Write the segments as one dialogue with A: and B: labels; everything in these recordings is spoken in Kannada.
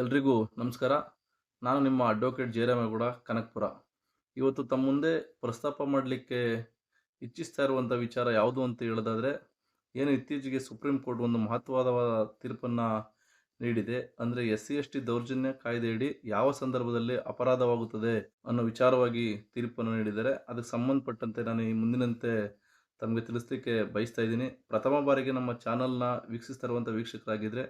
A: ಎಲ್ರಿಗೂ ನಮಸ್ಕಾರ. ನಾನು ನಿಮ್ಮ ಅಡ್ವೊಕೇಟ್ ಜಯರಾಮೇಗೌಡ, ಕನಕಪುರ. ಇವತ್ತು ತಮ್ಮ ಮುಂದೆ ಪ್ರಸ್ತಾಪ ಮಾಡಲಿಕ್ಕೆ ಇಚ್ಛಿಸ್ತಾ ಇರುವಂಥ ವಿಚಾರ ಯಾವುದು ಅಂತ ಹೇಳೋದಾದರೆ, ಏನು ಇತ್ತೀಚೆಗೆ ಸುಪ್ರೀಂ ಕೋರ್ಟ್ ಒಂದು ಮಹತ್ವದ ತೀರ್ಪನ್ನು ನೀಡಿದೆ. ಅಂದರೆ ಎಸ್ ಸಿ ಎಸ್ ಟಿ ದೌರ್ಜನ್ಯ ಕಾಯ್ದೆಯಡಿ ಯಾವ ಸಂದರ್ಭದಲ್ಲಿ ಅಪರಾಧವಾಗುತ್ತದೆ ಅನ್ನೋ ವಿಚಾರವಾಗಿ ತೀರ್ಪನ್ನು ನೀಡಿದ್ದಾರೆ. ಅದಕ್ಕೆ ಸಂಬಂಧಪಟ್ಟಂತೆ ನಾನು ಈ ಮುಂದಿನಂತೆ ತಮಗೆ ತಿಳಿಸ್ಲಿಕ್ಕೆ ಬಯಸ್ತಾ ಇದ್ದೀನಿ. ಪ್ರಥಮ ಬಾರಿಗೆ ನಮ್ಮ ಚಾನಲ್ನ ವೀಕ್ಷಿಸ್ತಾ ಇರುವಂಥ ವೀಕ್ಷಕರಾಗಿದ್ದರೆ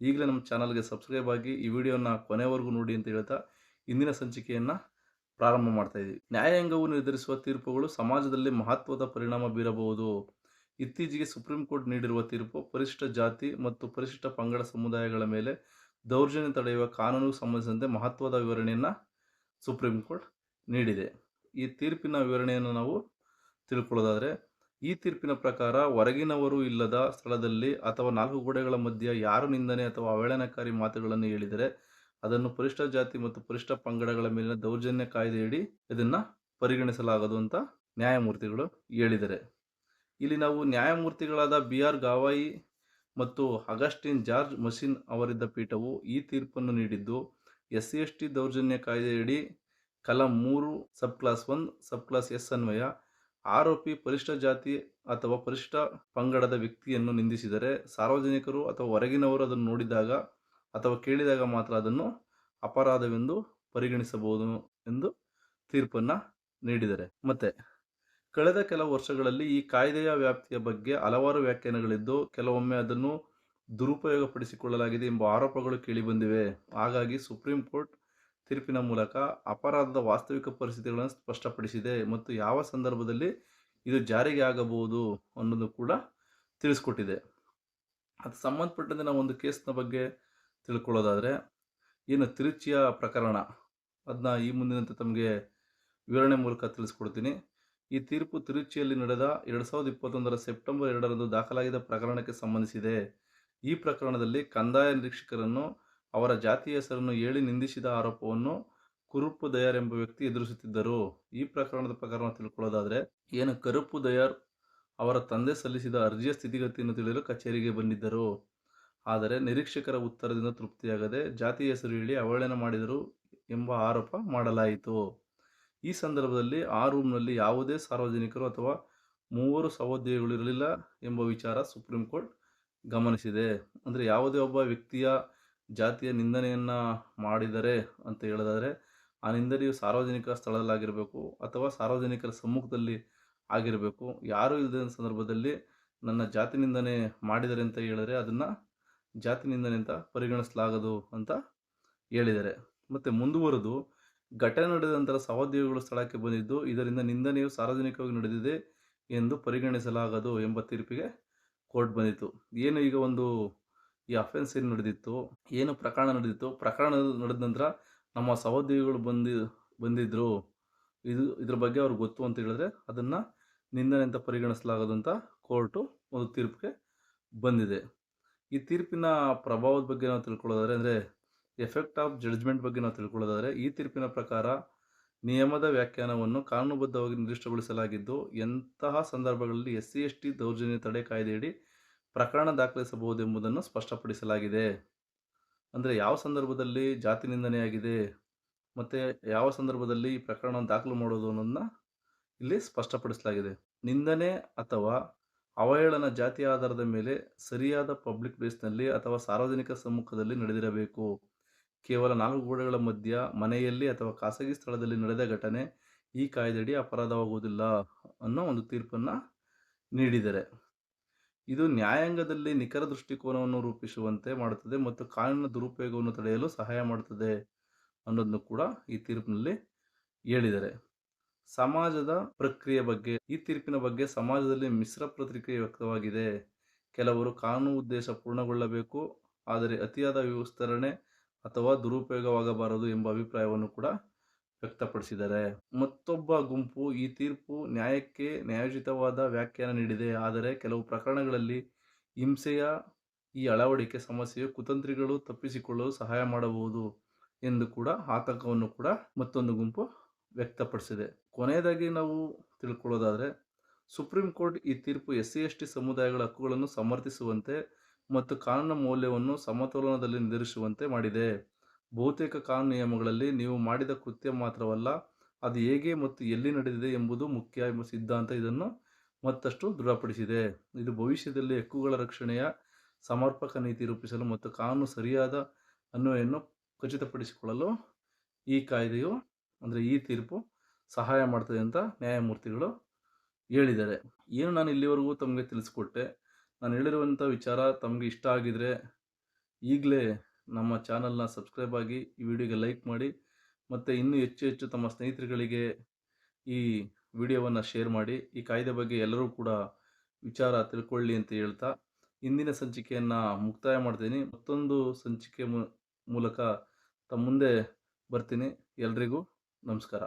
A: ಈಗಲೇ ನಮ್ಮ ಚಾನಲ್ಗೆ ಸಬ್ಸ್ಕ್ರೈಬ್ ಆಗಿ ಈ ವಿಡಿಯೋನ ಕೊನೆವರೆಗೂ ನೋಡಿ ಅಂತ ಹೇಳ್ತಾ ಇಂದಿನ ಸಂಚಿಕೆಯನ್ನು ಪ್ರಾರಂಭ ಮಾಡ್ತಾ ಇದ್ದೀವಿ. ನ್ಯಾಯಾಂಗವು ನಿರ್ಧರಿಸುವ ತೀರ್ಪುಗಳು ಸಮಾಜದಲ್ಲಿ ಮಹತ್ವದ ಪರಿಣಾಮ ಬೀರಬಹುದು. ಇತ್ತೀಚೆಗೆ ಸುಪ್ರೀಂ ಕೋರ್ಟ್ ನೀಡಿರುವ ತೀರ್ಪು ಪರಿಶಿಷ್ಟ ಜಾತಿ ಮತ್ತು ಪರಿಶಿಷ್ಟ ಪಂಗಡ ಸಮುದಾಯಗಳ ಮೇಲೆ ದೌರ್ಜನ್ಯ ತಡೆಯುವ ಕಾನೂನಿಗೆ ಸಂಬಂಧಿಸಿದಂತೆ ಮಹತ್ವದ ವಿವರಣೆಯನ್ನು ಸುಪ್ರೀಂ ಕೋರ್ಟ್ ನೀಡಿದೆ. ಈ ತೀರ್ಪಿನ ವಿವರಣೆಯನ್ನು ನಾವು ತಿಳ್ಕೊಳ್ಳೋದಾದರೆ ಈ ತೀರ್ಪಿನ ಪ್ರಕಾರ ಹೊರಗಿನವರು ಇಲ್ಲದ ಸ್ಥಳದಲ್ಲಿ ಅಥವಾ ನಾಲ್ಕು ಗೋಡೆಗಳ ಮಧ್ಯೆ ಯಾರು ನಿಂದನೆ ಅಥವಾ ಅವಹೇಳನಕಾರಿ ಮಾತುಗಳನ್ನು ಹೇಳಿದರೆ ಅದನ್ನು ಪರಿಷ್ಠ ಜಾತಿ ಮತ್ತು ಪರಿಷ್ಠ ಪಂಗಡಗಳ ಮೇಲಿನ ದೌರ್ಜನ್ಯ ಕಾಯ್ದೆಯಡಿ ಇದನ್ನು ಪರಿಗಣಿಸಲಾಗದು ಅಂತ ನ್ಯಾಯಮೂರ್ತಿಗಳು ಹೇಳಿದರೆ. ಇಲ್ಲಿ ನಾವು ನ್ಯಾಯಮೂರ್ತಿಗಳಾದ ಬಿ ಆರ್ ಗಾವಾಯಿ ಮತ್ತು ಅಗಸ್ಟಿನ್ ಜಾರ್ಜ್ ಮಸಿನ್ ಅವರಿದ್ದ ಪೀಠವು ಈ ತೀರ್ಪನ್ನು ನೀಡಿದ್ದು ಎಸ್ ಸಿ ಎಸ್ ಟಿ ದೌರ್ಜನ್ಯ ಕಾಯ್ದೆಯಡಿ ಕಲಂ ಮೂರು sub clause one, sub clause S ಅನ್ವಯ ಆರೋಪಿ ಪರಿಷ್ಠ ಜಾತಿ ಅಥವಾ ಪರಿಷ್ಠ ಪಂಗಡದ ವ್ಯಕ್ತಿಯನ್ನು ನಿಂದಿಸಿದರೆ ಸಾರ್ವಜನಿಕರು ಅಥವಾ ಹೊರಗಿನವರು ಅದನ್ನು ನೋಡಿದಾಗ ಅಥವಾ ಕೇಳಿದಾಗ ಮಾತ್ರ ಅದನ್ನು ಅಪರಾಧವೆಂದು ಪರಿಗಣಿಸಬಹುದು ಎಂದು ತೀರ್ಪನ್ನು ನೀಡಿದ್ದಾರೆ ಮತ್ತೆ, ಕಳೆದ ಕೆಲವು ವರ್ಷಗಳಲ್ಲಿ ಈ ಕಾಯ್ದೆಯ ವ್ಯಾಪ್ತಿಯ ಬಗ್ಗೆ ಹಲವಾರು ವ್ಯಾಖ್ಯಾನಗಳಿದ್ದು, ಕೆಲವೊಮ್ಮೆ ಅದನ್ನು ದುರುಪಯೋಗಪಡಿಸಿಕೊಳ್ಳಲಾಗಿದೆ ಎಂಬ ಆರೋಪಗಳು ಕೇಳಿಬಂದಿವೆ ಹಾಗಾಗಿ ಸುಪ್ರೀಂ ಕೋರ್ಟ್ ತೀರ್ಪಿನ ಮೂಲಕ ಅಪರಾಧದ ವಾಸ್ತವಿಕ ಪರಿಸ್ಥಿತಿಗಳನ್ನು ಸ್ಪಷ್ಟಪಡಿಸಿದೆ ಮತ್ತು ಯಾವ ಸಂದರ್ಭದಲ್ಲಿ ಇದು ಜಾರಿಗೆ ಆಗಬಹುದು ಅನ್ನೋದು ಕೂಡ ತಿಳಿಸ್ಕೊಟ್ಟಿದೆ. ಅದು ಸಂಬಂಧಪಟ್ಟಂತೆ ನಾವು ಒಂದು ಕೇಸ್ನ ಬಗ್ಗೆ ತಿಳ್ಕೊಳ್ಳೋದಾದರೆ, ಏನು ತಿರುಚಿಯ ಪ್ರಕರಣ ಅದನ್ನ ಈ ಮುಂದಿನಂತೆ ತಮಗೆ ವಿವರಣೆ ಮೂಲಕ ತಿಳಿಸ್ಕೊಡ್ತೀನಿ. ಈ ತೀರ್ಪು ತಿರುಚಿಯಲ್ಲಿ ನಡೆದ ಎರಡು ಸಾವಿರದ ಇಪ್ಪತ್ತೊಂದರ ಸೆಪ್ಟೆಂಬರ್ ಎರಡರಂದು ದಾಖಲಾಗಿದ್ದ ಪ್ರಕರಣಕ್ಕೆ ಸಂಬಂಧಿಸಿದೆ. ಈ ಪ್ರಕರಣದಲ್ಲಿ ಕಂದಾಯ ನಿರೀಕ್ಷಕರನ್ನು ಅವರ ಜಾತಿಯ ಹೆಸರನ್ನು ಹೇಳಿ ನಿಂದಿಸಿದ ಆರೋಪವನ್ನು ಕುರುಪು ದಯಾರ್ ಎಂಬ ವ್ಯಕ್ತಿ ಎದುರಿಸುತ್ತಿದ್ದರು. ಈ ಪ್ರಕರಣದ ಪ್ರಕರಣ ತಿಳ್ಕೊಳ್ಳೋದಾದರೆ, ಏನು ಕರುಪು ದಯಾರ್ ಅವರ ತಂದೆ ಸಲ್ಲಿಸಿದ ಅರ್ಜಿಯ ಸ್ಥಿತಿಗತಿಯನ್ನು ತಿಳಿಯಲು ಕಚೇರಿಗೆ ಬಂದಿದ್ದರು. ಆದರೆ ನಿರೀಕ್ಷಕರ ಉತ್ತರದಿಂದ ತೃಪ್ತಿಯಾಗದೆ ಜಾತಿ ಹೆಸರು ಹೇಳಿ ಅವಹೇಳನ ಮಾಡಿದರು ಎಂಬ ಆರೋಪ ಮಾಡಲಾಯಿತು. ಈ ಸಂದರ್ಭದಲ್ಲಿ ಆ ರೂಮ್ನಲ್ಲಿ ಯಾವುದೇ ಸಾರ್ವಜನಿಕರು ಅಥವಾ ಮೂವರು ಸಹೋದ್ಯೋಗಿಗಳು ಇರಲಿಲ್ಲ ಎಂಬ ವಿಚಾರ ಸುಪ್ರೀಂ ಕೋರ್ಟ್ ಗಮನಿಸಿದೆ. ಅಂದರೆ ಯಾವುದೇ ಒಬ್ಬ ವ್ಯಕ್ತಿಯ ಜಾತಿಯ ನಿಂದನೆಯನ್ನು ಮಾಡಿದರೆ ಅಂತ ಹೇಳೋದಾದರೆ, ಆ ನಿಂದನೆಯು ಸಾರ್ವಜನಿಕ ಸ್ಥಳದಲ್ಲಾಗಿರಬೇಕು ಅಥವಾ ಸಾರ್ವಜನಿಕರ ಸಮ್ಮುಖದಲ್ಲಿ ಆಗಿರಬೇಕು. ಯಾರೂ ಇಲ್ಲದ ಸಂದರ್ಭದಲ್ಲಿ ನನ್ನ ಜಾತಿ ನಿಂದನೆ ಮಾಡಿದರೆ ಅಂತ ಹೇಳಿದರೆ ಅದನ್ನು ಜಾತಿ ನಿಂದನೆ ಅಂತ ಪರಿಗಣಿಸಲಾಗದು ಅಂತ ಹೇಳಿದ್ದಾರೆ ಮತ್ತು ಮುಂದುವರೆದು, ಘಟನೆ ನಡೆದ ನಂತರ ಸಹೋದ್ಯೋಗಿಗಳು ಸ್ಥಳಕ್ಕೆ ಬಂದಿದ್ದು, ಇದರಿಂದ ನಿಂದನೆಯು ಸಾರ್ವಜನಿಕವಾಗಿ ನಡೆದಿದೆ ಎಂದು ಪರಿಗಣಿಸಲಾಗದು ಎಂಬ ತೀರ್ಪಿಗೆ ಕೋರ್ಟ್ ಬಂದಿತ್ತು. ಏನು ಈಗ ಒಂದು ಈ ಅಫೆನ್ಸ್ ಏನು ನಡೆದಿತ್ತು, ಏನು ಪ್ರಕರಣ ನಡೆದಿತ್ತು, ಪ್ರಕರಣ ನಡೆದ ನಂತರ ನಮ್ಮ ಸಹೋದ್ಯೋಗಿಗಳು ಬಂದಿ ಬಂದಿದ್ದರು ಇದು, ಇದ್ರ ಬಗ್ಗೆ ಅವ್ರಿಗೆ ಗೊತ್ತು ಅಂತ ಹೇಳಿದ್ರೆ ಅದನ್ನು ನಿಂದನೆ ಅಂತ ಪರಿಗಣಿಸಲಾಗದು ಅಂತ ಕೋರ್ಟು ಒಂದು ತೀರ್ಪಿಗೆ ಬಂದಿದೆ. ಈ ತೀರ್ಪಿನ ಪ್ರಭಾವದ ಬಗ್ಗೆ ನಾವು ತಿಳ್ಕೊಳ್ಳೋದಾದರೆ, ಅಂದರೆ ಎಫೆಕ್ಟ್ ಆಫ್ ಜಡ್ಜ್ಮೆಂಟ್ ಬಗ್ಗೆ ನಾವು ತಿಳ್ಕೊಳ್ಳೋದಾದರೆ, ಈ ತೀರ್ಪಿನ ಪ್ರಕಾರ ನಿಯಮದ ವ್ಯಾಖ್ಯಾನವನ್ನು ಕಾನೂನುಬದ್ಧವಾಗಿ ನಿರ್ದಿಷ್ಟಗೊಳಿಸಲಾಗಿದ್ದು, ಎಂತಹ ಸಂದರ್ಭಗಳಲ್ಲಿ ಎಸ್ ಸಿ, ಎಸ್ ಟಿ ದೌರ್ಜನ್ಯ ತಡೆ ಕಾಯ್ದೆಯಡಿ ಪ್ರಕರಣ ದಾಖಲಿಸಬಹುದೆಂಬುದನ್ನು ಸ್ಪಷ್ಟಪಡಿಸಲಾಗಿದೆ. ಅಂದರೆ ಯಾವ ಸಂದರ್ಭದಲ್ಲಿ ಜಾತಿ ನಿಂದನೆಯಾಗಿದೆ ಮತ್ತು ಯಾವ ಸಂದರ್ಭದಲ್ಲಿ ಈ ಪ್ರಕರಣವನ್ನು ದಾಖಲು ಮಾಡೋದು ಅನ್ನೋದನ್ನ ಇಲ್ಲಿ ಸ್ಪಷ್ಟಪಡಿಸಲಾಗಿದೆ. ನಿಂದನೆ ಅಥವಾ ಅವಹೇಳನ ಜಾತಿ ಆಧಾರದ ಮೇಲೆ ಸರಿಯಾದ ಪಬ್ಲಿಕ್ ಪ್ಲೇಸ್ನಲ್ಲಿ ಅಥವಾ ಸಾರ್ವಜನಿಕ ಸಮ್ಮುಖದಲ್ಲಿ ನಡೆದಿರಬೇಕು. ಕೇವಲ ನಾಲ್ಕು ಗೋಡೆಗಳ ಮಧ್ಯ, ಮನೆಯಲ್ಲಿ ಅಥವಾ ಖಾಸಗಿ ಸ್ಥಳದಲ್ಲಿ ನಡೆದ ಘಟನೆ ಈ ಕಾಯ್ದೆಯಡಿ ಅಪರಾಧವಾಗುವುದಿಲ್ಲ ಅನ್ನೋ ಒಂದು ತೀರ್ಪನ್ನು ನೀಡಿದ್ದಾರೆ ಇದು ನ್ಯಾಯಾಂಗದಲ್ಲಿ ನಿಖರ ದೃಷ್ಟಿಕೋನವನ್ನು ರೂಪಿಸುವಂತೆ ಮಾಡುತ್ತದೆ ಮತ್ತು ಕಾನೂನಿನ ದುರುಪಯೋಗವನ್ನು ತಡೆಯಲು ಸಹಾಯ ಮಾಡುತ್ತದೆ ಅನ್ನೋದನ್ನು ಕೂಡ ಈ ತೀರ್ಪಿನಲ್ಲಿ ಹೇಳಿದ್ದಾರೆ. ಸಮಾಜದ ಪ್ರಕ್ರಿಯೆ ಬಗ್ಗೆ, ಈ ತೀರ್ಪಿನ ಬಗ್ಗೆ ಸಮಾಜದಲ್ಲಿ ಮಿಶ್ರ ಪ್ರತಿಕ್ರಿಯೆ ವ್ಯಕ್ತವಾಗಿದೆ. ಕೆಲವರು ಕಾನೂನು ಉದ್ದೇಶ ಪೂರ್ಣಗೊಳ್ಳಬೇಕು, ಆದರೆ ಅತಿಯಾದ ವಿಸ್ತರಣೆ ಅಥವಾ ದುರುಪಯೋಗವಾಗಬಾರದು ಎಂಬ ಅಭಿಪ್ರಾಯವನ್ನು ಕೂಡ ವ್ಯಕ್ತಪಡಿಸಿದ್ದಾರೆ. ಮತ್ತೊಬ್ಬ ಗುಂಪು ಈ ತೀರ್ಪು ನ್ಯಾಯಕ್ಕೆ ನ್ಯಾಯೋಚಿತವಾದ ವ್ಯಾಖ್ಯಾನ ನೀಡಿದೆ. ಆದರೆ ಕೆಲವು ಪ್ರಕರಣಗಳಲ್ಲಿ ಹಿಂಸೆಯ ಈ ಅಳವಡಿಕೆ, ಸಮಸ್ಯೆಯು ಕುತಂತ್ರಿಗಳು ತಪ್ಪಿಸಿಕೊಳ್ಳಲು ಸಹಾಯ ಮಾಡಬಹುದು ಎಂದು ಕೂಡ ಆತಂಕವನ್ನು ಕೂಡ ಮತ್ತೊಂದು ಗುಂಪು ವ್ಯಕ್ತಪಡಿಸಿದೆ. ಕೊನೆಯದಾಗಿ ನಾವು ತಿಳ್ಕೊಳ್ಳೋದಾದರೆ, ಸುಪ್ರೀಂ ಕೋರ್ಟ್ ಈ ತೀರ್ಪು ಎಸ್ ಸಿ ಎಸ್ ಸಮುದಾಯಗಳ ಹಕ್ಕುಗಳನ್ನು ಸಮರ್ಥಿಸುವಂತೆ ಮತ್ತು ಕಾನೂನಿನ ಮೌಲ್ಯವನ್ನು ಸಮತೋಲನದಲ್ಲಿ ನಿರ್ಧರಿಸುವಂತೆ ಮಾಡಿದೆ. ಬಹುತೇಕ ಕಾನೂನು ನಿಯಮಗಳಲ್ಲಿ ನೀವು ಮಾಡಿದ ಕೃತ್ಯ ಮಾತ್ರವಲ್ಲ, ಅದು ಹೇಗೆ ಮತ್ತು ಎಲ್ಲಿ ನಡೆದಿದೆ ಎಂಬುದು ಮುಖ್ಯ ಎಂಬ ಸಿದ್ಧಾಂತ ಇದನ್ನು ಮತ್ತಷ್ಟು ದೃಢಪಡಿಸಿದೆ. ಇದು ಭವಿಷ್ಯದಲ್ಲಿ ಹಕ್ಕುಗಳ ರಕ್ಷಣೆಯ ಸಮರ್ಪಕ ನೀತಿ ರೂಪಿಸಲು ಮತ್ತು ಕಾನೂನು ಸರಿಯಾದ ಅನ್ವಯವನ್ನು ಖಚಿತಪಡಿಸಿಕೊಳ್ಳಲು ಈ ಕಾಯ್ದೆಯು ಅಂದರೆ ಈ ತೀರ್ಪು ಸಹಾಯ ಮಾಡ್ತದೆ ಅಂತ ನ್ಯಾಯಮೂರ್ತಿಗಳು ಹೇಳಿದ್ದಾರೆ. ಏನು ನಾನು ಇಲ್ಲಿವರೆಗೂ ತಮಗೆ ತಿಳಿಸ್ಕೊಟ್ಟೆ. ನಾನು ಹೇಳಿರುವಂಥ ವಿಚಾರ ತಮಗೆ ಇಷ್ಟ ಆಗಿದರೆ ಈಗಲೇ ನಮ್ಮ ಚಾನಲ್ನ ಸಬ್ಸ್ಕ್ರೈಬ್ ಆಗಿ ಈ ವಿಡಿಯೋಗೆ ಲೈಕ್ ಮಾಡಿ ಮತ್ತು ಇನ್ನೂ ಹೆಚ್ಚು ಹೆಚ್ಚು ತಮ್ಮ ಸ್ನೇಹಿತರುಗಳಿಗೆ ಈ ವಿಡಿಯೋವನ್ನು ಶೇರ್ ಮಾಡಿ, ಈ ಕಾಯ್ದೆ ಬಗ್ಗೆ ಎಲ್ಲರೂ ಕೂಡ ವಿಚಾರ ತಿಳ್ಕೊಳ್ಳಿ ಅಂತ ಹೇಳ್ತಾ ಇಂದಿನ ಸಂಚಿಕೆಯನ್ನು ಮುಕ್ತಾಯ ಮಾಡ್ತೀನಿ. ಮತ್ತೊಂದು ಸಂಚಿಕೆ ಮೂಲಕ ತಮ್ಮ ಮುಂದೆ ಬರ್ತೀನಿ. ಎಲ್ರಿಗೂ ನಮಸ್ಕಾರ.